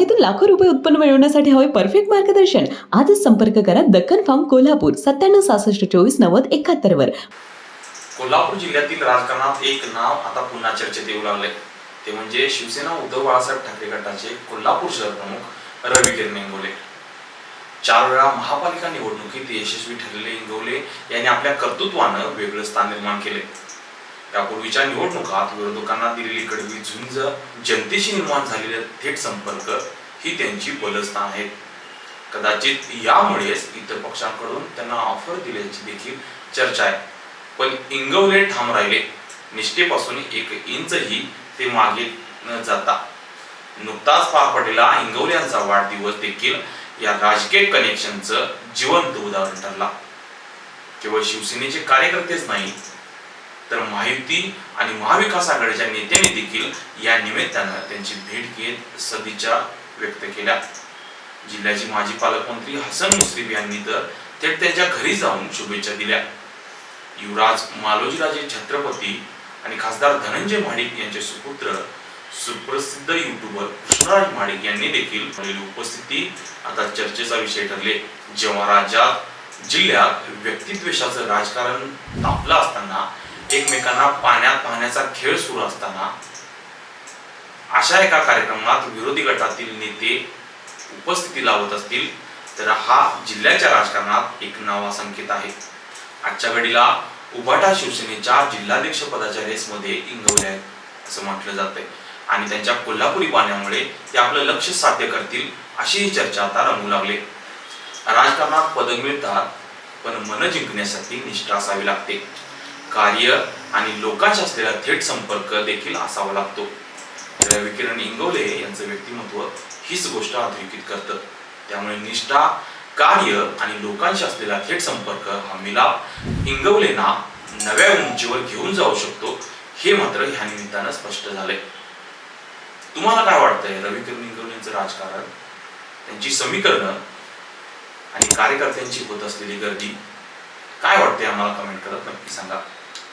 बागेतून लाखो रुपये उत्पन्न मिळवण्यासाठी हवे परफेक्ट मार्गदर्शन. आजच संपर्क करा दक्कन फार्म कोल्हापूर सत्त्याण्णव सहासष्ट चोवीस नव्वद एकाहत्तर वर. कोल्हापूर जिल्ह्यातील राजकारणात एक नाव आता पुन्हा चर्चेत येऊ लागले ते म्हणजे शिवसेना उद्धव बाळासाहेब ठाकरे गटाचे कोल्हापूर शहर प्रमुख रवी किरणे इंगोले. चार वेळा महापालिका निवडणुकीत यशस्वी ठरलेले इंगोले यांनी आपल्या कर्तृत्वानं वेगळं स्थान निर्माण केले यापूर्वीच्या निवडणुकात विरोधकांना दिलेली कडवी झुंज जनतेशी निर्माण झालेले थेट संपर्क ही त्यांची बलस्थान आहेत कदाचित यामुळेच इतर पक्षांकडून त्यांना ऑफर दिल्याची देखील चर्चा आहे. पण इंगवले ठाम राहिले निष्ठेपासून एक इंचही ते मागे न जाता. नुकताच पार पडलेला इंगवले यांचा वाढदिवस देखील या राजकीय कनेक्शनचं जिवंत उदाहरण ठरला. केवळ शिवसेनेचे कार्यकर्तेच नाही तर महायुती आणि महाविकास आघाडीच्या नेत्यांनी देखील या निमित्तानं त्यांची भेट घेत सदिच्छा व्यक्त केल्या. जिल्ह्याचे माजी पालकमंत्री हसन मुश्रीफ यांनी तर थेट त्यांच्या घरी जाऊन शुभेच्छा दिल्या. युवराज मालोजीराजे छत्रपती आणि खासदार धनंजय महाडिक यांचे सुपुत्र सुप्रसिद्ध युट्यूबर कृष्णराज महाडिक यांनी देखील उपस्थिती आता चर्चेचा विषय ठरले. जेव्हा राज्यात जिल्ह्यात व्यक्तिद्वेषाचं राजकारण तापलं असताना एकमेकांना पाण्यात पाहण्याचा खेळ सुरू असताना अशा एका कार्यक्रमात विरोधी गटातील नेते उपस्थिती लावत असतील तर हा जिल्ह्याच्या राजकारणात एक नवा संकेत आहे. आजच्या घडीला उभाटा शिवसेनेच्या जिल्हाध्यक्ष पदाच्या रेसमध्ये इंगवले आहेत असं म्हटलं जातंय. आणि त्यांच्या कोल्हापुरी पाण्यामुळे ते आपलं लक्ष साध्य करतील अशी ही चर्चा आता रंगू लागले. राजकारणात पद मिळतात पण मन जिंकण्यासाठी निष्ठा असावी लागते. कार्य आणि लोकांशी असलेला थेट संपर्क देखील असावा लागतो. रविकिरण इंगवले यांचं व्यक्तिमत्व हीच गोष्ट अधोरेखित करतं. त्यामुळे निष्ठा कार्य आणि लोकांशी असलेला थेट संपर्क हा मिलाप इंगवलेना नव्या उंचीवर घेऊन जाऊ शकतो हे मात्र ह्या निमित्तानं स्पष्ट झालंय. तुम्हाला काय वाटतंय? रविकिरण इंगवले यांचं राजकारण त्यांची समीकरणं आणि कार्यकर्त्यांची होत असलेली गर्दी काय वाटते आम्हाला कमेंट करत नक्की सांगा.